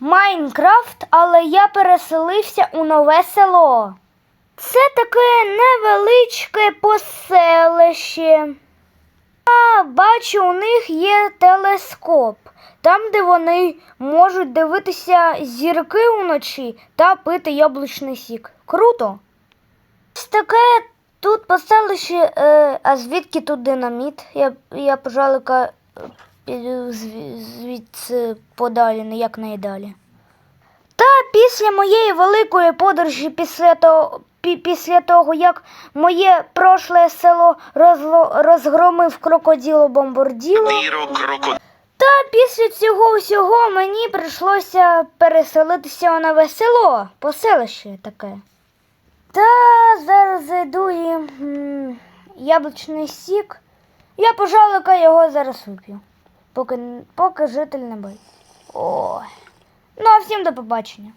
Майнкрафт, але я переселився у нове село. Це таке невеличке поселище. А бачу, у них є телескоп, там, де вони можуть дивитися зірки вночі та пити яблучний сік. Круто. Ось таке тут поселище, е, а звідки тут динаміт? Я, я пожалуйка, е, піду звідси подалі, не як найдалі. Та після моєї великої подорожі, після того, пі- після того як моє прошле село розло, розгромив крокоділо крокодил. та після цього всього мені прийшлося переселитися у нове село, поселище таке. Та зараз зайду і м, яблучний сік. Я пожалуйка його зараз вип'ю, поки, поки житель не бий. Ой. Ну а всім до побачення.